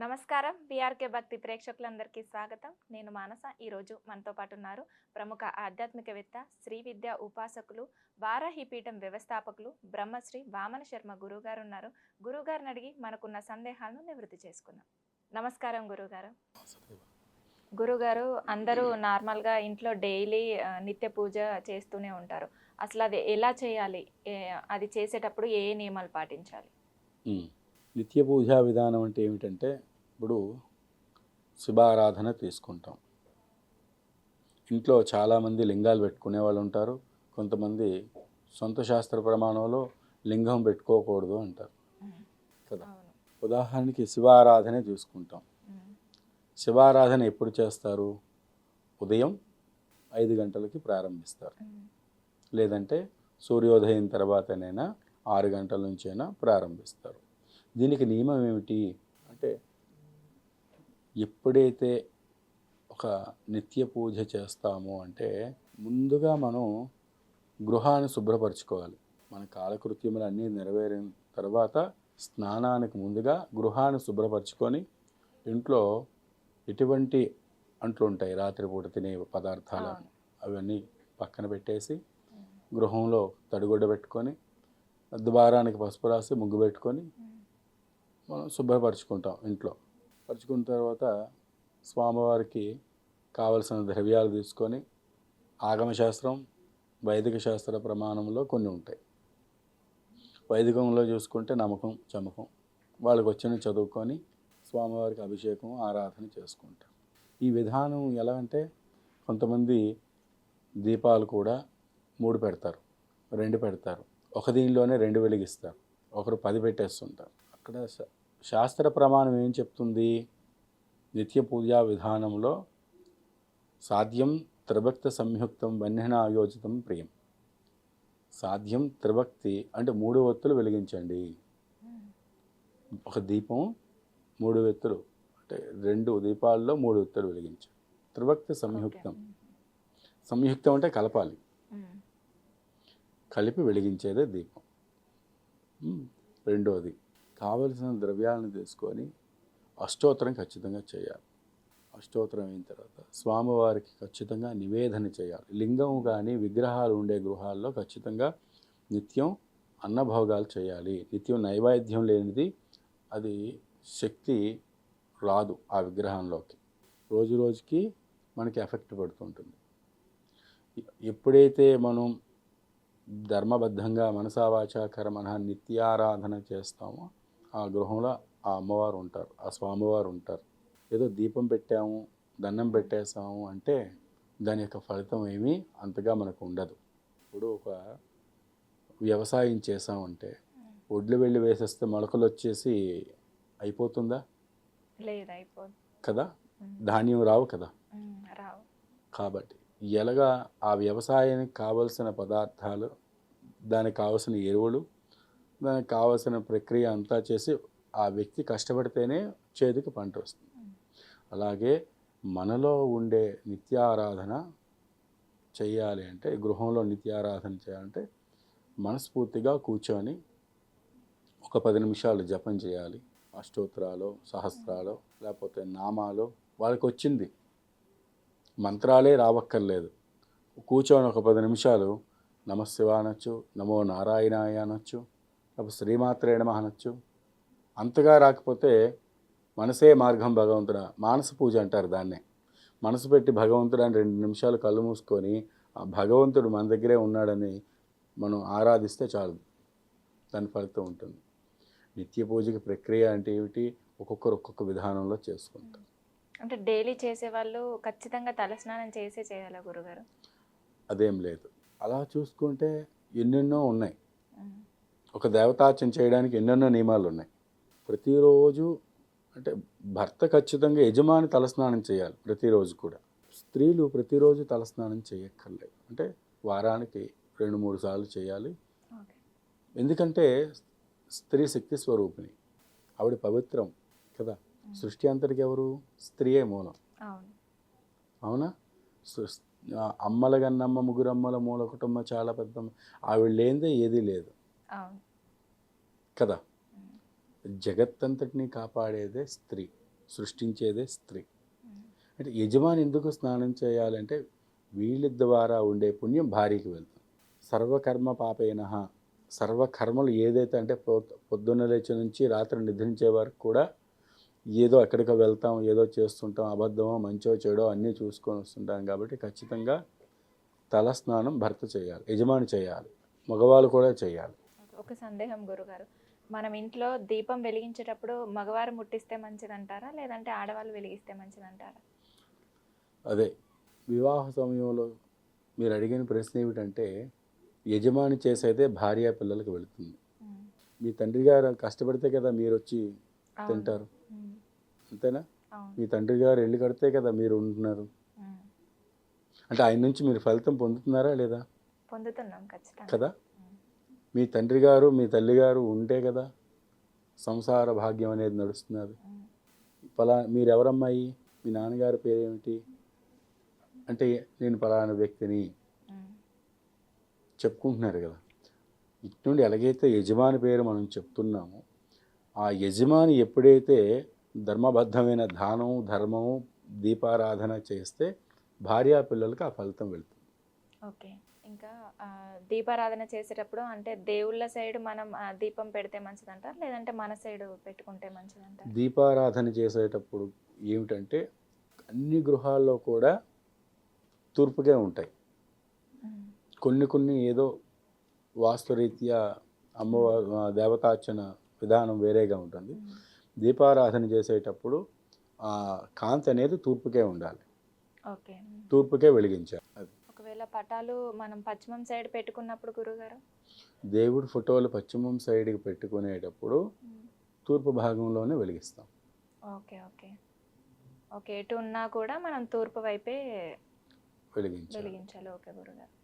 నమస్కారం. బీఆర్కే భక్తి ప్రేక్షకులందరికీ స్వాగతం. నేను మానస. ఈరోజు మనతో పాటు ఉన్నారు ప్రముఖ ఆధ్యాత్మికవేత్త శ్రీ విద్యా ఉపాసకులు వారాహిపీఠం వ్యవస్థాపకులు బ్రహ్మశ్రీ వామన శర్మ గురుగారు ఉన్నారు. గురుగారిని అడిగి మనకున్న సందేహాలను నివృత్తి చేసుకుందాం. నమస్కారం గురుగారు గురుగారు అందరూ నార్మల్గా ఇంట్లో డైలీ నిత్య పూజ చేస్తూనే ఉంటారు. అసలు అది ఎలా చేయాలి? ఏ- అది చేసేటప్పుడు ఏ ఏ నియమాలు పాటించాలి? నిత్య పూజా విధానం అంటే ఏమిటంటే ఇప్పుడు శివారాధన తీసుకుంటాం. ఇంట్లో చాలామంది లింగాలు పెట్టుకునే వాళ్ళు ఉంటారు. కొంతమంది సొంత శాస్త్ర ప్రమాణంలో లింగం పెట్టుకోకూడదు అంటారు. కదా? ఉదాహరణకి శివారాధనే తీసుకుంటాం. ఉమ్. శివారాధన ఎప్పుడు చేస్తారు? ఉదయం ఐదు గంటలకి ప్రారంభిస్తారు. లేదంటే సూర్యోదయం తర్వాతనైనా ఆరు గంటల నుంచైనా ప్రారంభిస్తారు. దీనికి నియమం ఏమిటి? అంటే ఎప్పుడైతే ఒక నిత్య పూజ చేస్తామో అంటే ముందుగా మనం గృహాన్ని శుభ్రపరచుకోవాలి. మన కాలకృత్యములు అన్నీ నెరవేరిన తర్వాత స్నానానికి ముందుగా గృహాన్ని శుభ్రపరచుకొని ఇంట్లో ఎటువంటి అంట్లు ఉంటాయి? రాత్రిపూట తినే పదార్థాలు అవును. అవన్నీ పక్కన పెట్టేసి గృహంలో తడిగుడ్డ పెట్టుకొని ద్వారానికి పసుపు రాసి ముగ్గు పెట్టుకొని మనం శుభ్రపరచుకుంటాం ఇంట్లో. పరుచుకున్న తర్వాత స్వామివారికి కావలసిన ద్రవ్యాలు తీసుకొని ఆగమశాస్త్రం వైదిక శాస్త్ర ప్రమాణంలో కొన్ని ఉంటాయి. వైదికంలో చూసుకుంటే నమ్మకం చమకం వాళ్ళకి వచ్చిన చదువుకొని స్వామివారికి అభిషేకం ఆరాధన చేసుకుంటాం. ఈ విధానం ఎలా అంటే కొంతమంది దీపాలు కూడా మూడు పెడతారు రెండు పెడతారు. ఒక దీనిలోనే రెండు వెలిగిస్తారు ఒకరు పది పెట్టేస్తుంటారు. అక్కడ శా- శాస్త్ర ప్రమాణం ఏం చెప్తుంది? నిత్య పూజా విధానంలో సాధ్యం త్రిభక్త సంయుక్తం వన్యన ఆయోజితం ప్రియం. సాధ్యం త్రిభక్తి అంటే మూడు ఒత్తులు వెలిగించండి. ఒక దీపం మూడు ఒత్తులు అంటే రెండు దీపాల్లో మూడు ఒత్తులు వెలిగించండి త్రిభక్తి సంయుక్తం. సంయుక్తం అంటే కలపాలి. కలిపి వెలిగించేదే దీపం. రెండోది కావలసిన ద్రవ్యాలను తీసుకొని అష్టోత్తరం ఖచ్చితంగా చేయాలి. అష్టోత్తరం అయిన తర్వాత స్వామివారికి ఖచ్చితంగా నివేదన చేయాలి. లింగం కానీ విగ్రహాలు ఉండే గృహాల్లో ఖచ్చితంగా నిత్యం అన్నభోగాలు చేయాలి. నిత్యం నైవేద్యం లేనిది అది శక్తి రాదు ఆ విగ్రహంలోకి. రోజు రోజుకి మనకి ఎఫెక్ట్ పడుతుంటుంది. ఎప్పుడైతే మనం ధర్మబద్ధంగా మనసావాచ మన నిత్యారాధన చేస్తామో ఆ గృహంలో ఆ అమ్మవారు ఉంటారు ఆ స్వామివారు ఉంటారు. ఏదో దీపం పెట్టాము దండం పెట్టేసాము అంటే దాని యొక్క ఫలితం ఏమీ అంతగా మనకు ఉండదు. ఇప్పుడు ఒక వ్యవసాయం చేసామంటే ఒడ్లు వెళ్ళి వేసేస్తే మొలకలు వచ్చేసి అయిపోతుందా? లేదు అయిపోదు. కదా. ధాన్యం రావు కదా? రావు. కాబట్టి ఎలాగా ఆ వ్యవసాయానికి కావలసిన పదార్థాలు దానికి కావలసిన ఎరువులు దానికి కావలసిన ప్రక్రియ అంతా చేసి ఆ వ్యక్తి కష్టపడితేనే చేతికి పంట వస్తుంది. అలాగే మనలో ఉండే నిత్యారాధన చేయాలి అంటే గృహంలో నిత్యారాధన చేయాలంటే మనస్ఫూర్తిగా కూర్చొని ఒక పది నిమిషాలు జపం చేయాలి. అష్టోత్తరాలు సహస్రాలు లేకపోతే నామాలు వాళ్ళకి వచ్చింది. మంత్రాలే రావక్కర్లేదు. కూర్చొని ఒక పది నిమిషాలు నమశివ అనొచ్చు నమో నారాయణాయ అనొచ్చు లేకపోతే శ్రీమాత్రే నమ అనొచ్చు అంతగా రాకపోతే మనసే మార్గం భగవంతుడ మానస పూజ అంటారు దాన్నే. మనసు పెట్టి భగవంతుడు అని రెండు నిమిషాలు కళ్ళు మూసుకొని ఆ భగవంతుడు మన దగ్గరే ఉన్నాడని మనం ఆరాధిస్తే చాలు. దాని ఫలితం ఉంటుంది. నిత్య పూజకి ప్రక్రియ అంటే ఏమిటి? ఒక్కొక్కరు ఒక్కొక్క విధానంలో చేసుకుంటారు. అంటే డైలీ చేసే వాళ్ళు ఖచ్చితంగా తలస్నానం చేసే చేయాలా గురుగారు? అదేం లేదు. అలా చూసుకుంటే ఎన్నెన్నో ఉన్నాయి. ఒక దేవతార్చన చేయడానికి ఎన్నెన్నో నియమాలు ఉన్నాయి. ప్రతిరోజు అంటే భర్త ఖచ్చితంగా యజమాని తలస్నానం చేయాలి ప్రతిరోజు కూడా. స్త్రీలు ప్రతిరోజు తలస్నానం చేయక్కర్లేదు. అంటే వారానికి రెండు మూడు సార్లు చేయాలి. ఎందుకంటే స్త్రీ శక్తి స్వరూపిణి. ఆవిడ పవిత్రం కదా. సృష్టి అంతటికి ఎవరు? స్త్రీయే మూలం. అవును. అమ్మల గన్నమ్మ ముగ్గురమ్మల మూల కుటుంబం చాలా పెద్ద ఆవిడ లేనిదే ఏదీ లేదు. కదా? జగత్తంతటిని కాపాడేదే స్త్రీ సృష్టించేదే స్త్రీ. అంటే యజమాని ఎందుకు స్నానం చేయాలంటే వీళ్ళ ద్వారా ఉండే పుణ్యం భార్యకి వెళ్తుంది. సర్వకర్మ పాపేన సర్వకర్మలు ఏదైతే అంటే పొద్దున్న లేచి నుంచి రాత్రి నిద్రించే వరకు కూడా ఏదో ఎక్కడికో వెళ్తాం ఏదో చేస్తుంటాం అబద్ధమో మంచో చెడో అన్నీ చూసుకొని వస్తుంటాం కాబట్టి ఖచ్చితంగా తల స్నానం భర్త చేయాలి యజమాని చేయాలి మగవాళ్ళు కూడా చేయాలి. ఒక సందేహం గురుగారు. మనం ఇంట్లో దీపం వెలిగించేటప్పుడు మగవారు ముట్టిస్తే మంచిదంటారా? లేదంటే ఆడవాళ్ళు వెలిగిస్తే మంచిదంటారా? అదే. వివాహ సమయంలో మీరు అడిగిన ప్రశ్న ఏమిటంటే యజమాని చేసైతే భార్య పిల్లలకు వెళుతుంది. మీ తండ్రి గారు కష్టపడితే కదా మీరు వచ్చి. తింటారు. అంతేనా? మీ తండ్రి గారు ఇల్లు కడితే కదా మీరు ఉంటున్నారు. అంటే ఆయన నుంచి మీరు ఫలితం పొందుతున్నారా లేదా? పొందుతున్నాం కదా. మీ తండ్రి గారు మీ తల్లి గారు ఉంటే కదా సంసార భాగ్యం అనేది నడుస్తున్నది. పలా మీరెవరమ్మాయి మీ నాన్నగారి పేరేమిటి? అంటే నేను పలానా వ్యక్తిని చెప్పుకుంటున్నారు కదా. ఇటు నుండి ఎలాగైతే యజమాని పేరు మనం చెప్తున్నామో ఆ యజమాని ఎప్పుడైతే ధర్మబద్ధమైన దానం ధర్మము దీపారాధన చేస్తే భార్యా పిల్లలకు ఆ ఫలితం వెళ్తుంది. ఓకే. ఇంకా దీపారాధన చేసేటప్పుడు అంటే దేవుళ్ళ సైడ్ మనం దీపం పెడితే మంచిదంటారా? లేదంటే మన సైడ్ పెట్టుకుంటే మంచిదంటారా? దీపారాధన చేసేటప్పుడు ఏమిటంటే అన్ని గృహాల్లో కూడా తూర్పుగా ఉంటాయి. కొన్ని కొన్ని ఏదో వాస్తురీత్యా అమ్మవారు దేవతార్చన విధానం వేరేగా ఉంటుంది. దీపారాధన చేసేటప్పుడు ఆ కాంతి అనేది తూర్పుకే ఉండాలి. తూర్పుకే వెలిగించాలి. ఒకవేళ పటాలు మనం పశ్చిమం సైడ్ పెట్టుకున్నప్పుడు గురుగారు? దేవుడి ఫోటోలు పశ్చిమం సైడ్కి పెట్టుకునేటప్పుడు. తూర్పు భాగంలోనే వెలిగిస్తాం. Okay okay. ఓకే ఎటు ఉన్నా కూడా మనం తూర్పు వైపే వెలిగించాలి. వెలిగించాలి. ఓకే గురుగారు.